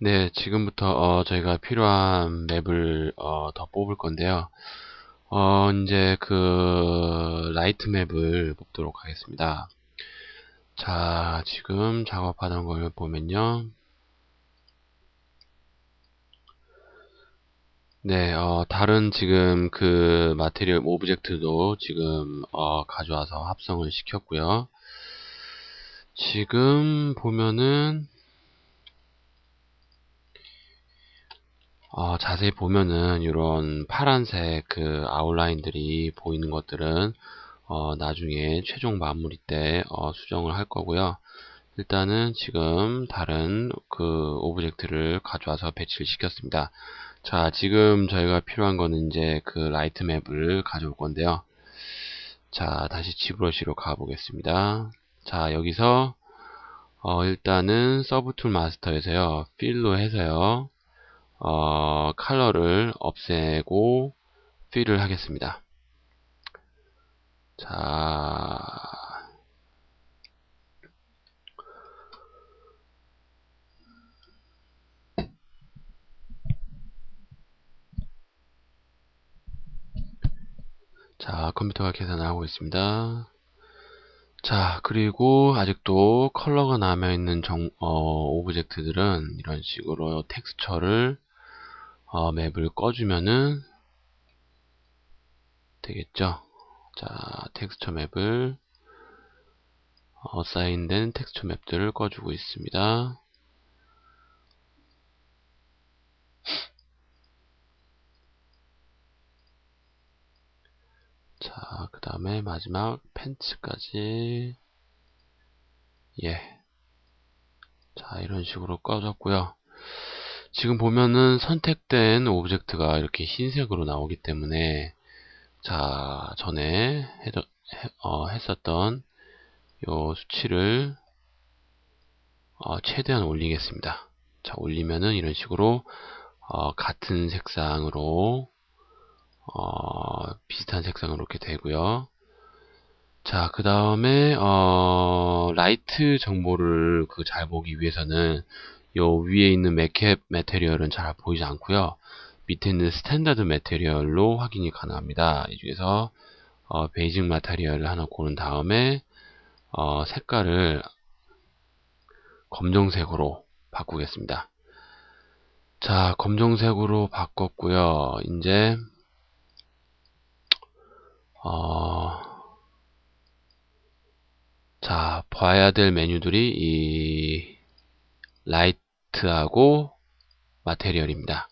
네, 지금부터 어, 저희가 필요한 맵을 어, 더 뽑을 건데요. 어, 이제 그 라이트 맵을 뽑도록 하겠습니다. 자, 지금 작업하던 걸 보면요. 네, 어, 다른 지금 그 마테리얼 오브젝트도 지금 어, 가져와서 합성을 시켰고요. 지금 보면은 어, 자세히 보면은 이런 파란색 그 아웃라인들이 보이는 것들은 어, 나중에 최종 마무리 때 어, 수정을 할 거고요. 일단은 지금 다른 그 오브젝트를 가져와서 배치를 시켰습니다. 자, 지금 저희가 필요한 거는 이제 그 라이트 맵을 가져올 건데요. 자, 다시 지브러시로 가보겠습니다. 자, 여기서 어, 일단은 서브 툴 마스터에서요. 필로 해서요. 어, 컬러를 없애고 필을 하겠습니다. 자, 자, 컴퓨터가 계산하고 있습니다. 자, 그리고 아직도 컬러가 남아있는 정, 어, 오브젝트들은 이런 식으로 텍스처를 어, 맵을 꺼주면은 되겠죠. 자, 텍스처 맵을 어, 사인된 텍스처 맵들을 꺼주고 있습니다. 자, 그 다음에 마지막 펜츠까지 예. 자, 이런 식으로 꺼졌고요. 지금 보면은 선택된 오브젝트가 이렇게 흰색으로 나오기 때문에 자 전에 해, 어, 했었던 요 수치를 어, 최대한 올리겠습니다. 자 올리면은 이런 식으로 어, 같은 색상으로 어, 비슷한 색상으로 이렇게 되고요. 자, 그 다음에, 어, 라이트 정보를 그 잘 보기 위해서는 요 위에 있는 맥캡 메테리얼은 잘 보이지 않고요. 밑에 있는 스탠다드 메테리얼로 확인이 가능합니다. 이 중에서 어, 베이직 마테리얼을 하나 고른 다음에 어, 색깔을 검정색으로 바꾸겠습니다. 자, 검정색으로 바꿨고요. 이제 어, 자, 봐야 될 메뉴들이 이 라이트 하고 마테리얼입니다.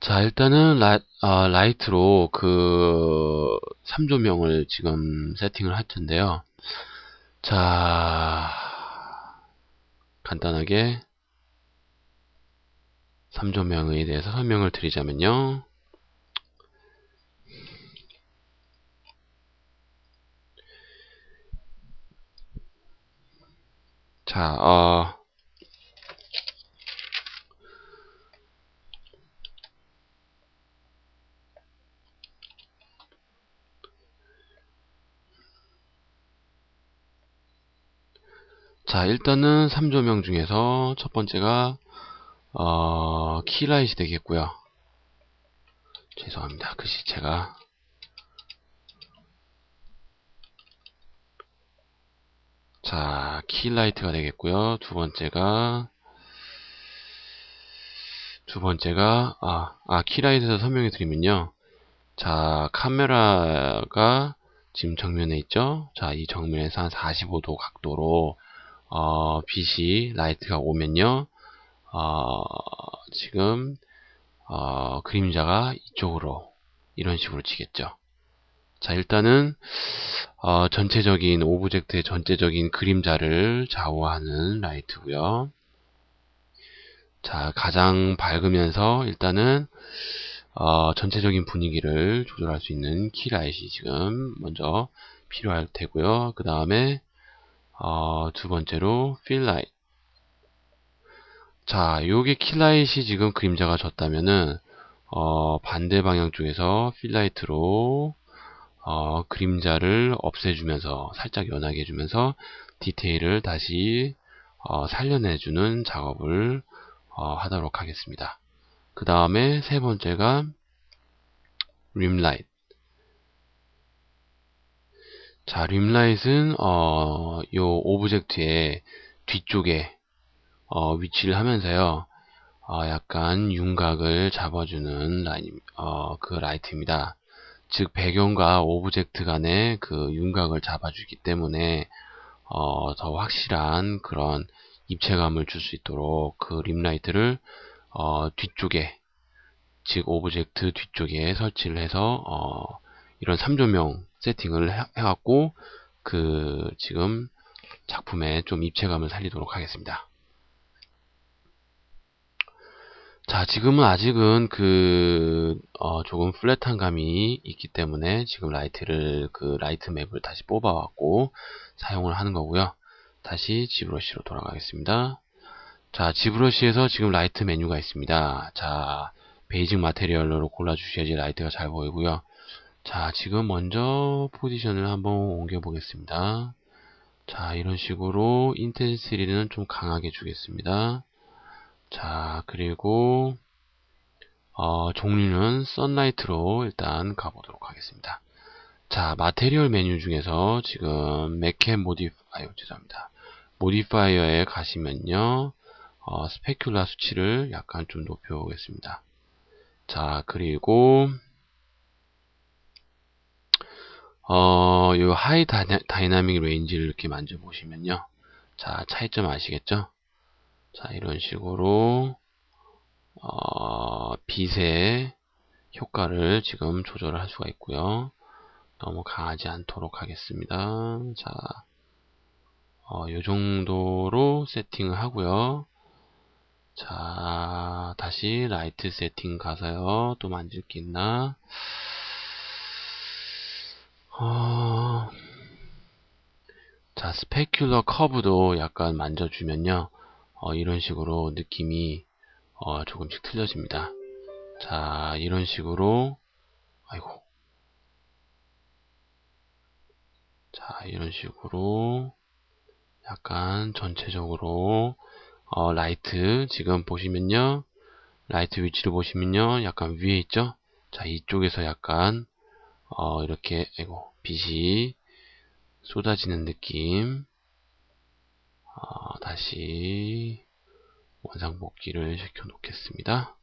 자, 일단은 라, 어, 라이트로 그 3조명을 지금 세팅을 할 텐데요. 자, 간단하게 3조명에 대해서 설명을 드리자면요. 자, 어, 자, 일단은 3조명 중에서 첫 번째가 어, 키라이트 되겠고요. 죄송합니다. 글씨 제가 자, 키라이트가 되겠고요. 두 번째가 두 번째가 아, 아 키라이트에서 설명해 드리면요. 자, 카메라가 지금 정면에 있죠. 자, 이 정면에서 한 45도 각도로 어, 빛이 라이트가 오면요. 어, 지금 어, 그림자가 이쪽으로 이런 식으로 치겠죠. 자 일단은 어, 전체적인 오브젝트의 전체적인 그림자를 좌우하는 라이트고요. 자 가장 밝으면서 일단은 어, 전체적인 분위기를 조절할 수 있는 키라이트이 지금 먼저 필요할 테고요. 그 다음에 어, 두 번째로 필라이트 자 요게 킬라이트이 지금 그림자가 졌다면은 어, 반대 방향 쪽에서 필라이트로 어, 그림자를 없애주면서 살짝 연하게 해주면서 디테일을 다시 어, 살려내주는 작업을 어, 하도록 하겠습니다. 그 다음에 세 번째가 림라이트. 자, 림라이트는 어, 요 오브젝트의 뒤쪽에 어, 위치를 하면서요. 어, 약간 윤곽을 잡아주는 라인, 어, 그 라이트입니다. 즉 배경과 오브젝트 간의 그 윤곽을 잡아주기 때문에 어, 더 확실한 그런 입체감을 줄 수 있도록 그 림라이트를 어, 뒤쪽에 즉 오브젝트 뒤쪽에 설치를 해서 어, 이런 3조명 세팅을 해, 해갖고 그 지금 작품에 좀 입체감을 살리도록 하겠습니다. 자, 지금은 아직은 그, 어, 조금 플랫한 감이 있기 때문에 지금 라이트를, 그 라이트 맵을 다시 뽑아왔고 사용을 하는 거고요. 다시 지브러시로 돌아가겠습니다. 자, 지브러시에서 지금 라이트 메뉴가 있습니다. 자, 베이직 마테리얼로 골라주셔야지 라이트가 잘 보이고요. 자, 지금 먼저 포지션을 한번 옮겨 보겠습니다. 자, 이런 식으로 인텐시티는 좀 강하게 주겠습니다. 자, 그리고 어, 종류는 썬라이트로 일단 가보도록 하겠습니다. 자, 마테리얼 메뉴 중에서 지금 메케 모디파이어, 죄송합니다. 모디파이어에 가시면요, 어, 스페큘라 수치를 약간 좀 높여보겠습니다. 자, 그리고, 어, 요 하이 다이나 믹 레인지를 이렇게 만져보시면요. 자, 차이점 아시겠죠? 자, 이런 식으로, 어, 빛의 효과를 지금 조절을 할 수가 있고요. 너무 강하지 않도록 하겠습니다. 자, 어, 요 정도로 세팅을 하고요. 자, 다시 라이트 세팅 가서요. 또 만질 게 있나? 어, 자, 스페큘러 커브도 약간 만져주면요. 어, 이런 식으로 느낌이 어, 조금씩 틀려집니다. 자, 이런 식으로 아이고 자, 이런 식으로 약간 전체적으로 어, 라이트 지금 보시면요. 라이트 위치를 보시면요. 약간 위에 있죠? 자, 이쪽에서 약간 어, 이렇게 아이고 빛이 쏟아지는 느낌 어, 다시 원상복귀를 시켜 놓겠습니다.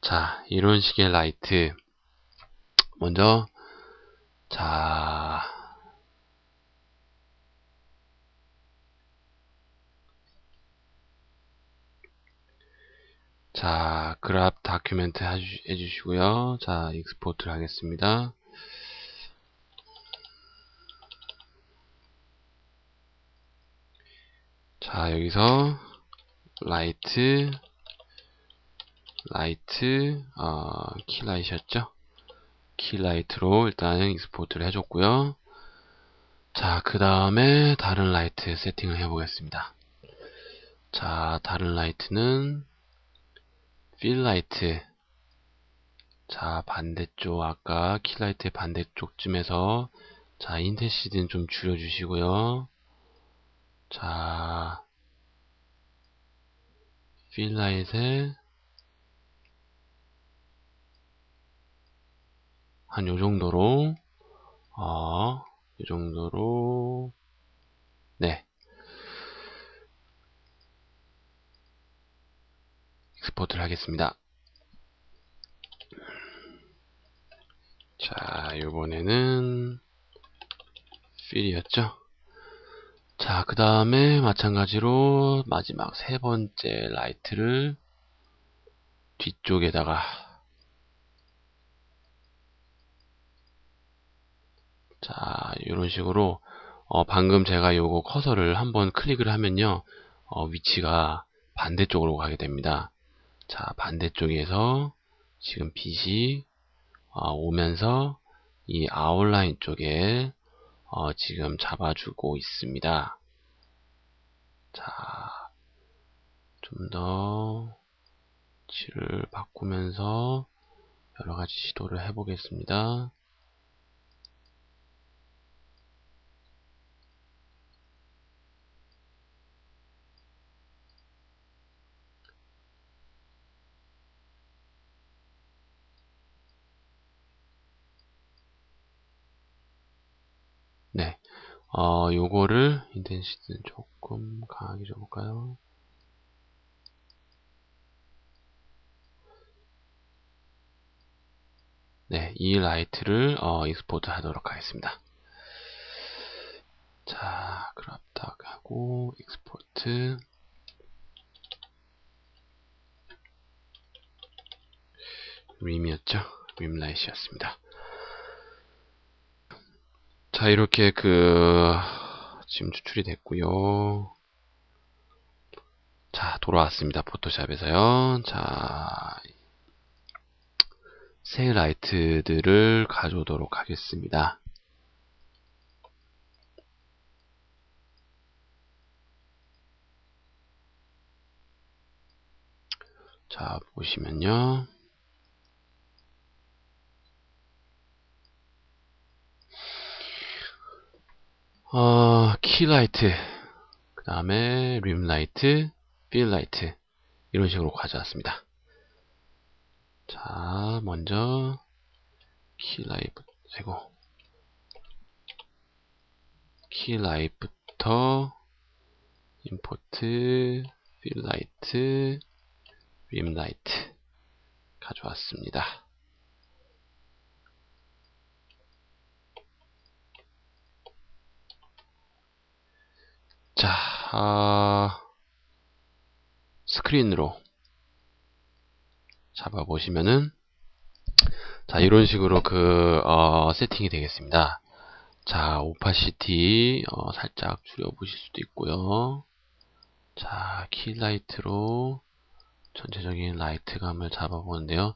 자, 이런 식의 라이트 먼저 자 자, 그랍 다큐멘트 해주시고요. 자, 익스포트를 하겠습니다. 자, 여기서 라이트 라이트 어, 키라이트였죠? 키라이트로 일단 익스포트를 해줬고요. 자, 그 다음에 다른 라이트 세팅을 해보겠습니다. 자, 다른 라이트는 필 라이트 자 반대쪽 아까 킬라이트의 반대쪽쯤에서 자 인텐시티는 좀 줄여주시고요 자 필라이트에 한 요정도로 어, 요정도로 네 익스포트를 하겠습니다. 자, 이번에는 필이었죠. 자, 그 다음에 마찬가지로 마지막 세 번째 라이트를 뒤쪽에다가 자, 이런 식으로 어, 방금 제가 요거 커서를 한번 클릭을 하면요 어, 위치가 반대쪽으로 가게 됩니다. 자, 반대쪽에서 지금 빛이 어, 오면서 이 아웃라인 쪽에 어, 지금 잡아주고 있습니다. 자, 좀더 질을 바꾸면서 여러 가지 시도를 해보겠습니다. 네. 어, 요거를 인텐시티는 조금 강하게 줘볼까요? 네, 이 라이트를 어, 익스포트 하도록 하겠습니다. 자, 그랍닥 하고 익스포트 림이었죠? 림 라이트였습니다. 자, 이렇게 그 지금 추출이 됐고요. 자, 돌아왔습니다. 포토샵에서요. 자, 새 라이트들을 가져오도록 하겠습니다. 자, 보시면요. 어, 키라이트, 그 다음에 림라이트, 필라이트 이런 식으로 가져왔습니다. 자, 먼저 키라이트, 아이고 키라이트부터 임포트, 필라이트, 림라이트 가져왔습니다. 자, 아, 스크린으로 잡아보시면은 자 이런 식으로 그 어, 세팅이 되겠습니다. 자 오파시티 어, 살짝 줄여보실 수도 있고요. 자 킬라이트로 전체적인 라이트감을 잡아보는데요.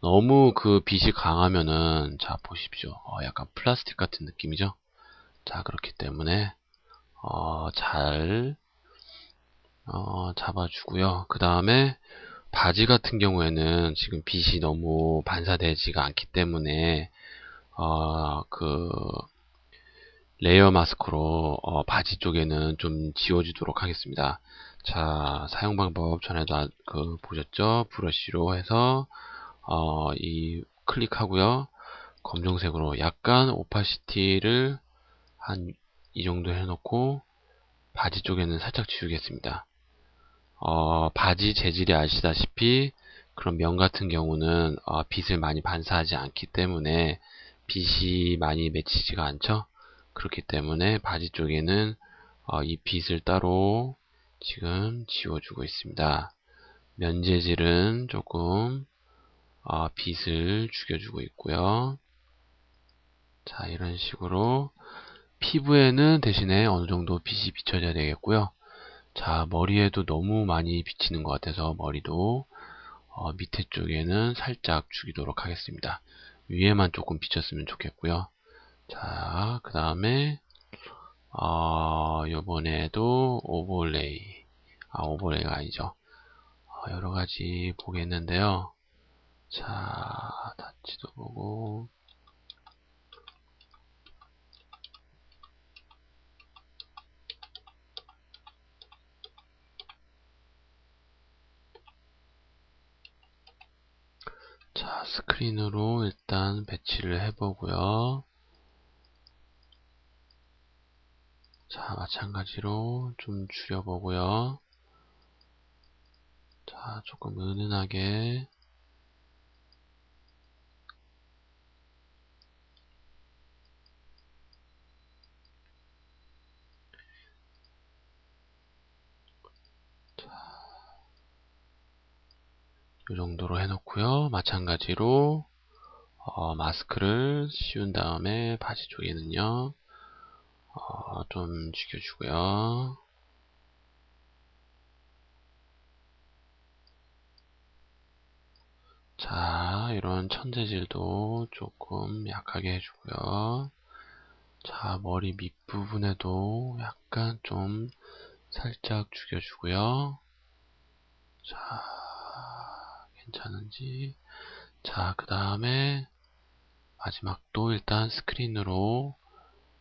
너무 그 빛이 강하면은 자 보십시오. 어, 약간 플라스틱 같은 느낌이죠. 자 그렇기 때문에 어, 잘 어, 잡아주고요. 그 다음에 바지 같은 경우에는 지금 빛이 너무 반사되지가 않기 때문에 어, 그 레이어 마스크로 어, 바지 쪽에는 좀 지워주도록 하겠습니다. 자 사용 방법 전에도 그 보셨죠? 브러쉬로 해서 어, 이 클릭하고요. 검정색으로 약간 오파시티를 한 이 정도 해놓고 바지 쪽에는 살짝 지우겠습니다. 어, 바지 재질이 아시다시피 그런 면 같은 경우는 어, 빛을 많이 반사하지 않기 때문에 빛이 많이 맺히지가 않죠. 그렇기 때문에 바지 쪽에는 어, 이 빛을 따로 지금 지워주고 있습니다. 면 재질은 조금 어, 빛을 죽여주고 있고요. 자 이런 식으로 피부에는 대신에 어느 정도 빛이 비춰져야 되겠고요. 자, 머리에도 너무 많이 비치는 것 같아서 머리도 어, 밑에 쪽에는 살짝 죽이도록 하겠습니다. 위에만 조금 비쳤으면 좋겠고요. 자, 그 다음에 어, 이번에도 오버레이 아, 오버레이가 아니죠. 어, 여러 가지 보겠는데요. 자, 다치도 보고 자, 스크린으로 일단 배치를 해보고요. 자, 마찬가지로 좀 줄여보고요. 자, 조금 은은하게 이 정도로 해놓고요. 마찬가지로 어, 마스크를 씌운 다음에 바지 쪽에는요. 어, 좀 죽여주고요. 자, 이런 천재질도 조금 약하게 해주고요. 자, 머리 밑부분에도 약간 좀 살짝 죽여주고요. 자, 괜찮은지. 자 그 다음에 마지막도 일단 스크린으로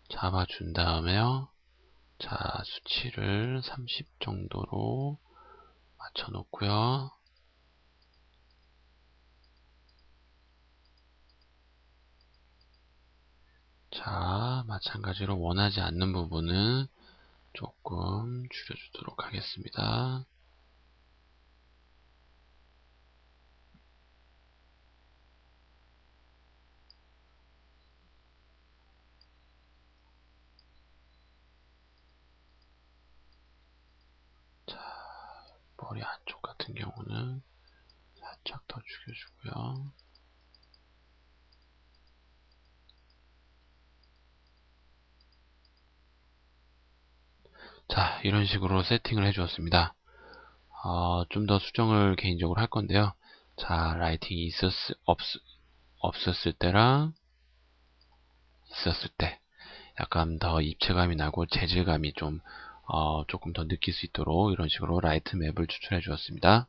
잡아준 다음에요. 자 수치를 30 정도로 맞춰 놓고요. 자 마찬가지로 원하지 않는 부분은 조금 줄여주도록 하겠습니다. 자, 머리 안쪽 같은 경우는 살짝 더 죽여주고요. 자, 이런 식으로 세팅을 해주었습니다. 어, 좀 더 수정을 개인적으로 할 건데요. 자, 라이팅이 있었, 없, 없었을 때랑 있었을 때 약간 더 입체감이 나고 재질감이 좀 어, 조금 더 느낄 수 있도록 이런 식으로 라이트 맵을 추출해 주었습니다.